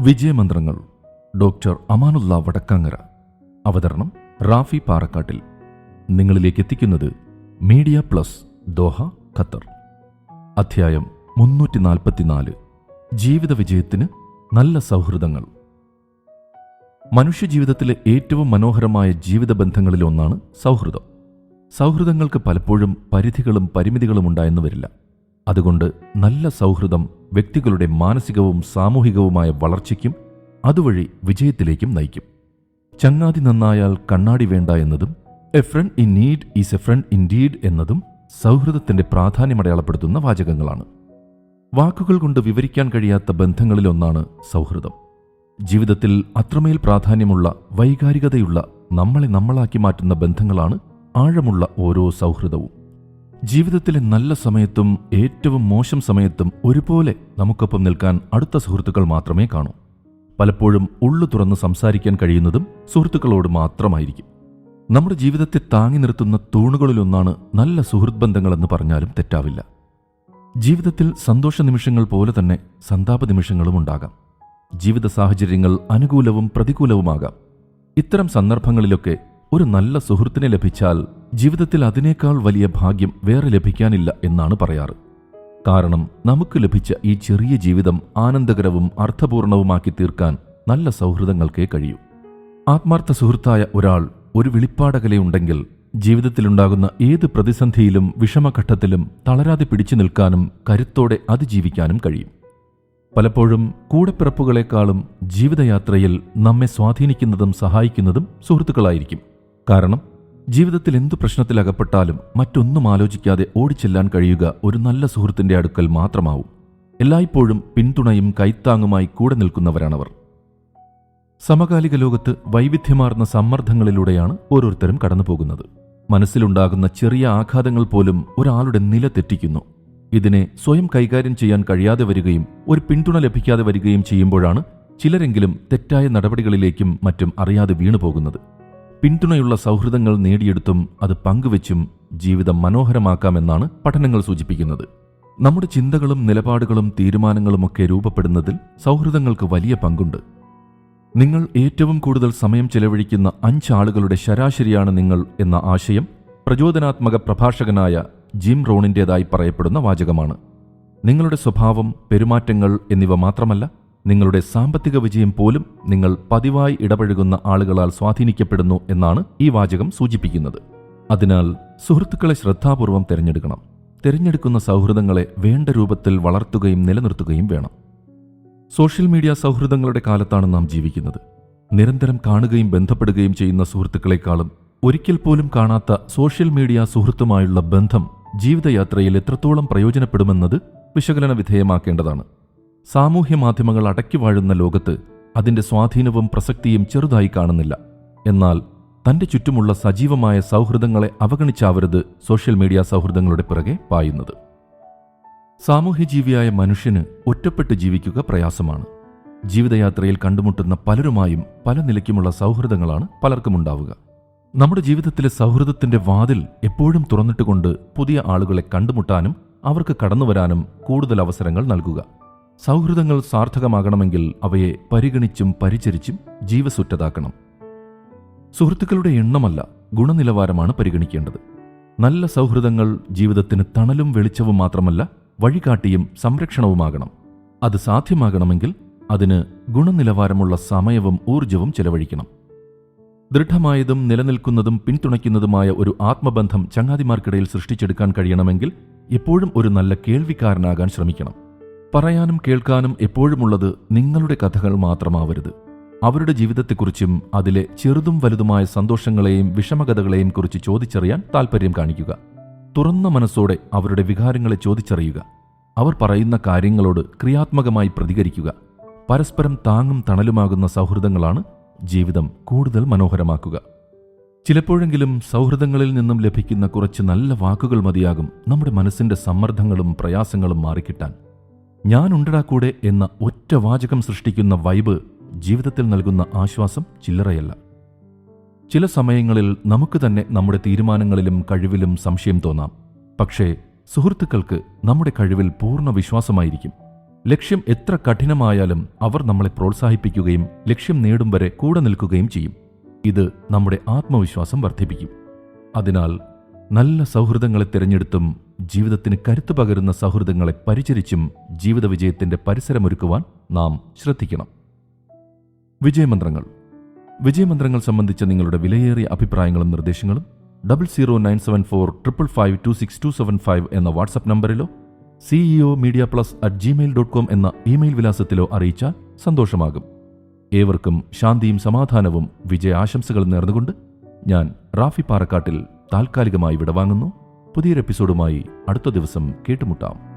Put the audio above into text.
വിജയമന്ത്രങ്ങൾ doctor Amanullah Vadakkangara. അവതരണം റാഫി പാറക്കാട്ടിൽ. നിങ്ങളിലേക്ക് എത്തിക്കുന്നത് മീഡിയ പ്ലസ് ദോഹ ഖത്തർ. അധ്യായം മുന്നൂറ്റി നാൽപ്പത്തിനാല് ജീവിത വിജയത്തിന് നല്ല സൗഹൃദങ്ങൾ. മനുഷ്യജീവിതത്തിലെ ഏറ്റവും മനോഹരമായ ജീവിത ബന്ധങ്ങളിലൊന്നാണ് സൗഹൃദം. സൗഹൃദങ്ങൾക്ക് പലപ്പോഴും പരിധികളും പരിമിതികളും ഉണ്ടായെന്ന് വരില്ല. അതുകൊണ്ട് നല്ല സൗഹൃദം വ്യക്തികളുടെ മാനസികവും സാമൂഹികവുമായ വളർച്ചയ്ക്കും അതുവഴി വിജയത്തിലേക്കും നയിക്കും. ചങ്ങാതി നന്നായാൽ കണ്ണാടി വേണ്ട എന്നതും a friend in need is a friend in deed എന്നതും സൗഹൃദത്തിന്റെ പ്രാധാന്യം അടയാളപ്പെടുത്തുന്ന വാചകങ്ങളാണ്. വാക്കുകൾ കൊണ്ട് വിവരിക്കാൻ കഴിയാത്ത ബന്ധങ്ങളിലൊന്നാണ് സൗഹൃദം. ജീവിതത്തിൽ അത്രമേൽ പ്രാധാന്യമുള്ള വൈകാരികതയുള്ള നമ്മളെ നമ്മളാക്കി മാറ്റുന്ന ബന്ധങ്ങളാണ് ആഴമുള്ള ഓരോ സൗഹൃദവും. ജീവിതത്തിലെ നല്ല സമയത്തും ഏറ്റവും മോശം സമയത്തും ഒരുപോലെ നമുക്കൊപ്പം നിൽക്കാൻ അടുത്ത സുഹൃത്തുക്കൾ മാത്രമേ കാണൂ. പലപ്പോഴും ഉള്ളു തുറന്ന് സംസാരിക്കാൻ കഴിയുന്നതും സുഹൃത്തുക്കളോട് മാത്രമായിരിക്കും. നമ്മുടെ ജീവിതത്തെ താങ്ങി നിർത്തുന്ന തൂണുകളിലൊന്നാണ് നല്ല സുഹൃത്ത് ബന്ധങ്ങളെന്ന് പറഞ്ഞാലും തെറ്റാവില്ല. ജീവിതത്തിൽ സന്തോഷ നിമിഷങ്ങൾ പോലെ തന്നെ സന്താപ നിമിഷങ്ങളും ഉണ്ടാകാം. ജീവിത സാഹചര്യങ്ങൾ അനുകൂലവും പ്രതികൂലവുമാകാം. ഇത്തരം സന്ദർഭങ്ങളിലൊക്കെ ഒരു നല്ല സുഹൃത്തിനെ ലഭിച്ചാൽ ജീവിതത്തിൽ അതിനേക്കാൾ വലിയ ഭാഗ്യം വേറെ ലഭിക്കാനില്ല എന്നാണ് പറയാറ്. കാരണം നമുക്ക് ലഭിച്ച ഈ ചെറിയ ജീവിതം ആനന്ദകരവും അർത്ഥപൂർണവുമാക്കി തീർക്കാൻ നല്ല സൗഹൃദങ്ങൾക്കേ കഴിയൂ. ആത്മാർത്ഥ സുഹൃത്തായ ഒരാൾ ഒരു വെളിപ്പാടകലയുണ്ടെങ്കിൽ ജീവിതത്തിലുണ്ടാകുന്ന ഏത് പ്രതിസന്ധിയിലും വിഷമഘട്ടത്തിലും തളരാതെ പിടിച്ചു നിൽക്കാനും കരുത്തോടെ അതിജീവിക്കാനും കഴിയും. പലപ്പോഴും കൂടെപ്പിറപ്പുകളെക്കാളും ജീവിതയാത്രയിൽ നമ്മെ സ്വാധീനിക്കുന്നതും സഹായിക്കുന്നതും സുഹൃത്തുക്കളായിരിക്കും. കാരണം ജീവിതത്തിൽ എന്തു പ്രശ്നത്തിലകപ്പെട്ടാലും മറ്റൊന്നും ആലോചിക്കാതെ ഓടിച്ചെല്ലാൻ കഴിയുക ഒരു നല്ല സുഹൃത്തിന്റെ അടുക്കൽ മാത്രമാവും. എല്ലായ്പ്പോഴും പിന്തുണയും കൈത്താങ്ങുമായി കൂടെ നിൽക്കുന്നവരാണവർ. സമകാലിക ലോകത്ത് വൈവിധ്യമാർന്ന സമ്മർദ്ദങ്ങളിലൂടെയാണ് ഓരോരുത്തരും കടന്നുപോകുന്നത്. മനസ്സിലുണ്ടാകുന്ന ചെറിയ ആഘാതങ്ങൾ പോലും ഒരാളുടെ നില തെറ്റിക്കുന്നു. ഇതിനെ സ്വയം കൈകാര്യം ചെയ്യാൻ കഴിയാതെ വരികയും ഒരു പിന്തുണ ലഭിക്കാതെ വരികയും ചെയ്യുമ്പോഴാണ് ചിലരെങ്കിലും തെറ്റായ നടപടികളിലേക്കും മറ്റും അറിയാതെ വീണുപോകുന്നത്. പിന്തുണയുള്ള സൗഹൃദങ്ങൾ നേടിയെടുത്തും അത് പങ്കുവെച്ചും ജീവിതം മനോഹരമാക്കാമെന്നാണ് പഠനങ്ങൾ സൂചിപ്പിക്കുന്നത്. നമ്മുടെ ചിന്തകളും നിലപാടുകളും തീരുമാനങ്ങളുമൊക്കെ രൂപപ്പെടുന്നതിൽ സൗഹൃദങ്ങൾക്ക് വലിയ പങ്കുണ്ട്. നിങ്ങൾ ഏറ്റവും കൂടുതൽ സമയം ചെലവഴിക്കുന്ന അഞ്ചാളുകളുടെ ശരാശരിയാണ് നിങ്ങൾ എന്ന ആശയം പ്രചോദനാത്മക പ്രഭാഷകനായ ജിം റോണിന്റേതായി പറയപ്പെടുന്ന വാചകമാണ്. നിങ്ങളുടെ സ്വഭാവം പെരുമാറ്റങ്ങൾ എന്നിവ മാത്രമല്ല നിങ്ങളുടെ സാമ്പത്തിക വിജയം പോലും നിങ്ങൾ പതിവായി ഇടപഴകുന്ന ആളുകളാൽ സ്വാധീനിക്കപ്പെടുന്നു എന്നാണ് ഈ വാചകം സൂചിപ്പിക്കുന്നത്. അതിനാൽ സുഹൃത്തുക്കളെ ശ്രദ്ധാപൂർവം തിരഞ്ഞെടുക്കണം. തിരഞ്ഞെടുക്കുന്ന സൗഹൃദങ്ങളെ വേണ്ട രൂപത്തിൽ വളർത്തുകയും നിലനിർത്തുകയും വേണം. സോഷ്യൽ മീഡിയ സൗഹൃദങ്ങളുടെ കാലത്താണ് നാം ജീവിക്കുന്നത്. നിരന്തരം കാണുകയും ബന്ധപ്പെടുകയും ചെയ്യുന്ന സുഹൃത്തുക്കളെക്കാളും ഒരിക്കൽ പോലും കാണാത്ത സോഷ്യൽ മീഡിയ സുഹൃത്തുമായുള്ള ബന്ധം ജീവിതയാത്രയിൽ എത്രത്തോളം പ്രയോജനപ്പെടുമെന്നത് വിശകലന വിധേയമാക്കേണ്ടതാണ്. സാമൂഹ്യ മാധ്യമങ്ങൾ അടക്കി വാഴുന്ന ലോകത്ത് അതിന്റെ സ്വാധീനവും പ്രസക്തിയും ചെറുതായി കാണുന്നില്ല. എന്നാൽ തന്റെ ചുറ്റുമുള്ള സജീവമായ സൗഹൃദങ്ങളെ അവഗണിച്ചാവരുത് സോഷ്യൽ മീഡിയ സൗഹൃദങ്ങളുടെ പിറകെ പായുന്നത്. സാമൂഹ്യജീവിയായ മനുഷ്യന് ഒറ്റപ്പെട്ട് ജീവിക്കുക പ്രയാസമാണ്. ജീവിതയാത്രയിൽ കണ്ടുമുട്ടുന്ന പലരുമായും പല നിലയ്ക്കുമുള്ള സൗഹൃദങ്ങളാണ് പലർക്കും ഉണ്ടാവുക നമ്മുടെ ജീവിതത്തിലെ സൗഹൃദത്തിന്റെ വാതിൽ എപ്പോഴും തുറന്നിട്ടുകൊണ്ട് പുതിയ ആളുകളെ കണ്ടുമുട്ടാനും അവർക്ക് കടന്നുവരാനും കൂടുതൽ അവസരങ്ങൾ നൽകുക. സൗഹൃദങ്ങൾ സാർത്ഥകമാകണമെങ്കിൽ അവയെ പരിഗണിച്ചും പരിചരിച്ചും ജീവസുറ്റതാക്കണം സുഹൃത്തുക്കളുടെ എണ്ണമല്ല ഗുണനിലവാരമാണ് പരിഗണിക്കേണ്ടത്. നല്ല സൗഹൃദങ്ങൾ ജീവിതത്തിന് തണലും വെളിച്ചവും മാത്രമല്ല വഴികാട്ടിയും സംരക്ഷണവുമാകണം. അത് സാധ്യമാകണമെങ്കിൽ അതിന് ഗുണനിലവാരമുള്ള സമയവും ഊർജവും ചെലവഴിക്കണം. ദൃഢമായതും നിലനിൽക്കുന്നതും പിന്തുണയ്ക്കുന്നതുമായ ഒരു ആത്മബന്ധം ചങ്ങാതിമാർക്കിടയിൽ സൃഷ്ടിച്ചെടുക്കാൻ കഴിയണമെങ്കിൽ എപ്പോഴും ഒരു നല്ല കേൾവിക്കാരനാകാൻ ശ്രമിക്കണം. പറയാനും കേൾക്കാനും എപ്പോഴുമുള്ളത് നിങ്ങളുടെ കഥകൾ മാത്രമാവരുത്. അവരുടെ ജീവിതത്തെക്കുറിച്ചും അതിലെ ചെറുതും വലുതുമായ സന്തോഷങ്ങളെയും വിഷമകഥകളെയും കുറിച്ച് ചോദിച്ചറിയാൻ താൽപ്പര്യം കാണിക്കുക. തുറന്ന മനസ്സോടെ അവരുടെ വികാരങ്ങളെ ചോദിച്ചറിയുക. അവർ പറയുന്ന കാര്യങ്ങളോട് ക്രിയാത്മകമായി പ്രതികരിക്കുക. പരസ്പരം താങ്ങും തണലുമാകുന്ന സൗഹൃദങ്ങളാണ് ജീവിതം കൂടുതൽ മനോഹരമാക്കുക. ചിലപ്പോഴെങ്കിലും സൗഹൃദങ്ങളിൽ നിന്നും ലഭിക്കുന്ന കുറച്ച് നല്ല വാക്കുകൾ മതിയാകും നമ്മുടെ മനസ്സിന്റെ സമ്മർദ്ദങ്ങളും പ്രയാസങ്ങളും മാറിക്കിട്ടാൻ. ഞാനുണ്ടടാ കൂടെ എന്ന ഒറ്റ വാചകം സൃഷ്ടിക്കുന്ന വൈബ് ജീവിതത്തിൽ നൽകുന്ന ആശ്വാസം ചില്ലറയല്ല. ചില സമയങ്ങളിൽ നമുക്ക് തന്നെ നമ്മുടെ തീരുമാനങ്ങളിലും കഴിവിലും സംശയം തോന്നാം. പക്ഷേ സുഹൃത്തുക്കൾക്ക് നമ്മുടെ കഴിവിൽ പൂർണ വിശ്വാസമായിരിക്കും. ലക്ഷ്യം എത്ര കഠിനമായാലും അവർ നമ്മളെ പ്രോത്സാഹിപ്പിക്കുകയും ലക്ഷ്യം നേടും വരെ കൂടെ നിൽക്കുകയും ചെയ്യും. ഇത് നമ്മുടെ ആത്മവിശ്വാസം വർദ്ധിപ്പിക്കും. അതിനാൽ നല്ല സൗഹൃദങ്ങളെ തിരഞ്ഞെടുത്തും ജീവിതത്തിന് കരുത്തു പകരുന്ന സൗഹൃദങ്ങളെ പരിചരിച്ചും ജീവിത വിജയത്തിന്റെ പരിസരമൊരുക്കുവാൻ നാം ശ്രദ്ധിക്കണം. വിജയമന്ത്രങ്ങൾ. വിജയമന്ത്രങ്ങൾ സംബന്ധിച്ച നിങ്ങളുടെ വിലയേറിയ അഭിപ്രായങ്ങളും നിർദ്ദേശങ്ങളും double zero nine seven four triple five two six two seven five എന്ന WhatsApp നമ്പറിലോ CEO media plus at Gmail dot com എന്ന ഇമെയിൽ വിലാസത്തിലോ അറിയിച്ചാൽ സന്തോഷമാകും. ഏവർക്കും ശാന്തിയും സമാധാനവും വിജയ ആശംസകളും നേർന്നുകൊണ്ട് ഞാൻ റാഫി പാറക്കാട്ടിൽ താൽക്കാലികമായി വിടവാങ്ങുന്നു. പുതിയൊരു എപ്പിസോഡുമായി അടുത്ത ദിവസം കേട്ടുമുട്ടാം.